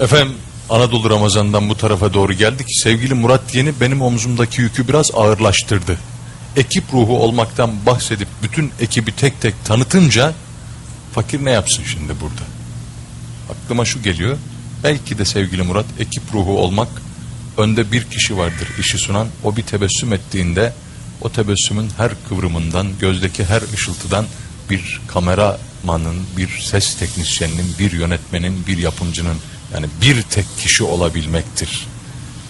Efendim Anadolu Ramazan'dan bu tarafa doğru geldik. Sevgili Murat Yeni benim omzumdaki yükü biraz ağırlaştırdı. Ekip ruhu olmaktan bahsedip bütün ekibi tek tek tanıtınca fakir ne yapsın şimdi burada? Aklıma şu geliyor. Belki de sevgili Murat ekip ruhu olmak önde bir kişi vardır işi sunan. O bir tebessüm ettiğinde o tebessümün her kıvrımından, gözdeki her ışıltıdan bir kameramanın, bir ses teknisyeninin, bir yönetmenin, bir yapımcının yani bir tek kişi olabilmektir.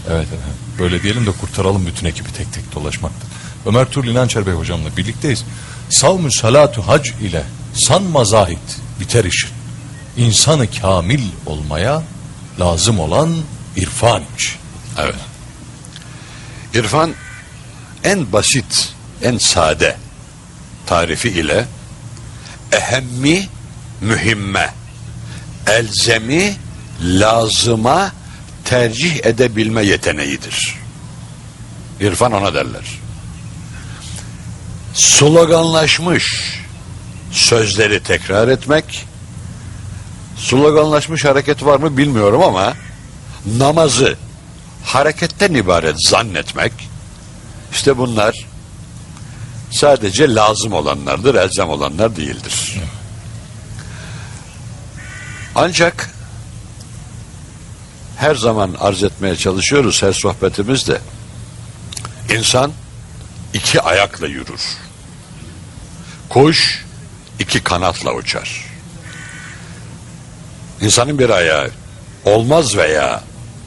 Evet efendim. Böyle diyelim de kurtaralım bütün ekibi tek tek dolaşmaktan. Ömer Turli İnançer Bey hocamla birlikteyiz. Savmü salatu hac ile sanma zahit biter işin. İnsanı kamil olmaya lazım olan irfan iç. Evet. İrfan en basit, en sade tarifi ile ehemmi mühimme, elzemi lazıma tercih edebilme yeteneğidir. İrfan ona derler. Sloganlaşmış sözleri tekrar etmek, sloganlaşmış hareket var mı bilmiyorum ama namazı hareketten ibaret zannetmek işte bunlar sadece lazım olanlardır, elzem olanlar değildir. Ancak her zaman arz etmeye çalışıyoruz her sohbetimizde. İnsan iki ayakla yürür. Kuş iki kanatla uçar. İnsanın bir ayağı olmaz veya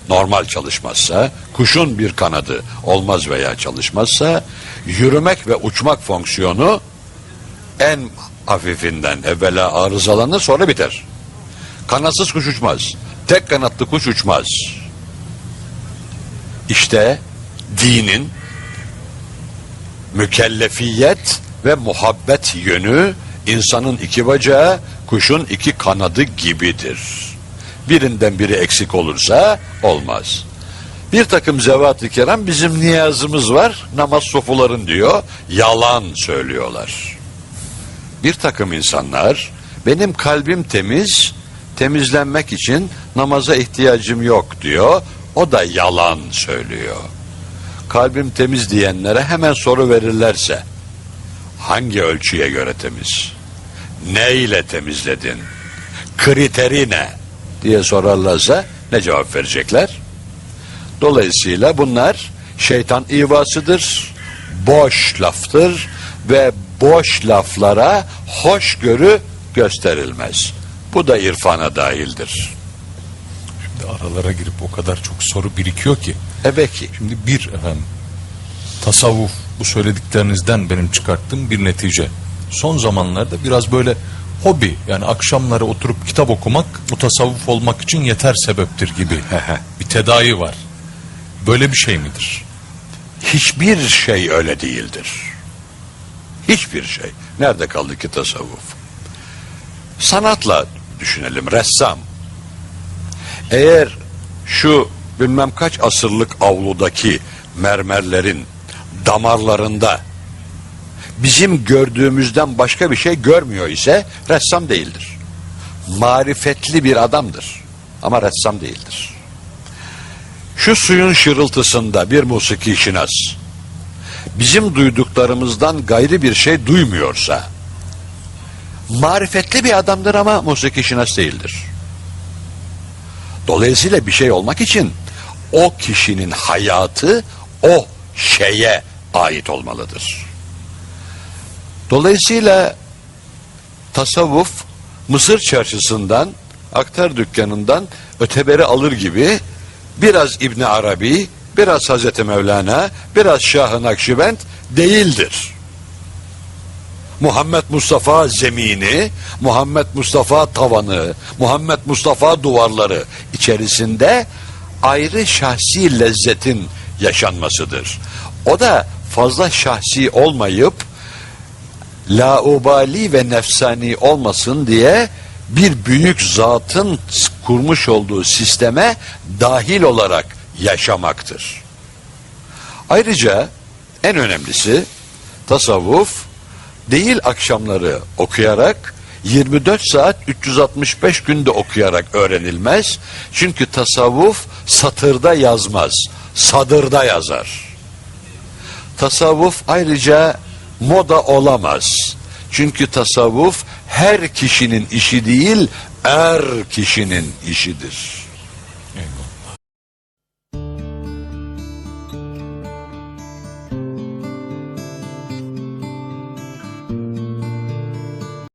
normal çalışmazsa, kuşun bir kanadı olmaz veya çalışmazsa, yürümek ve uçmak fonksiyonu en hafifinden evvela arızalanır sonra biter. Kanatsız kuş uçmaz. Tek kanatlı kuş uçmaz. İşte dinin mükellefiyet ve muhabbet yönü insanın iki bacağı, kuşun iki kanadı gibidir. Birinden biri eksik olursa olmaz. Bir takım zevat-ı kiram bizim niyazımız var, namaz sofuların diyor, yalan söylüyorlar. Bir takım insanlar, benim kalbim temiz, temizlenmek için namaza ihtiyacım yok diyor, o da yalan söylüyor. Kalbim temiz diyenlere hemen soru verirlerse, hangi ölçüye göre temiz? Ne ile temizledin? Kriteri ne? diye sorarlarsa ne cevap verecekler? Dolayısıyla bunlar şeytan ivasıdır, boş laftır ve boş laflara hoşgörü gösterilmez. Bu da irfana dahildir. Şimdi aralara girip o kadar çok soru birikiyor ki. Evet ki Şimdi bir efendim tasavvuf bu söylediklerinizden benim çıkarttığım bir netice. Son zamanlarda biraz böyle hobi yani akşamları oturup kitap okumak mutasavvuf olmak için yeter sebeptir gibi bir tedavi var. Böyle bir şey midir? hiçbir şey öyle değildir. Hiçbir şey. Nerede kaldı ki tasavvuf? Sanatla düşünelim, ressam. Eğer şu bilmem kaç asırlık avludaki mermerlerin damarlarında bizim gördüğümüzden başka bir şey görmüyor ise ressam değildir. Marifetli bir adamdır ama ressam değildir. Şu suyun şırıltısında bir musiki şinas bizim duyduklarımızdan gayrı bir şey duymuyorsa marifetli bir adamdır ama musiki şinas değildir. Dolayısıyla bir şey olmak için o kişinin hayatı o şeye ait olmalıdır. Dolayısıyla tasavvuf Mısır çarşısından aktar dükkanından öteberi alır gibi biraz İbni Arabi, biraz Hazreti Mevlana, biraz Şah-ı Nakşibend değildir. Muhammed Mustafa zemini, Muhammed Mustafa tavanı, Muhammed Mustafa duvarları içerisinde ayrı şahsi lezzetin yaşanmasıdır. O da fazla şahsi olmayıp laubali ve nefsani olmasın diye bir büyük zatın kurmuş olduğu sisteme dahil olarak yaşamaktır. Ayrıca en önemlisi tasavvuf değil akşamları okuyarak 24 saat 365 günde okuyarak öğrenilmez. Çünkü tasavvuf satırda yazmaz, sadırda yazar. Tasavvuf ayrıca moda olamaz. Çünkü tasavvuf her kişinin işi değil, er kişinin işidir.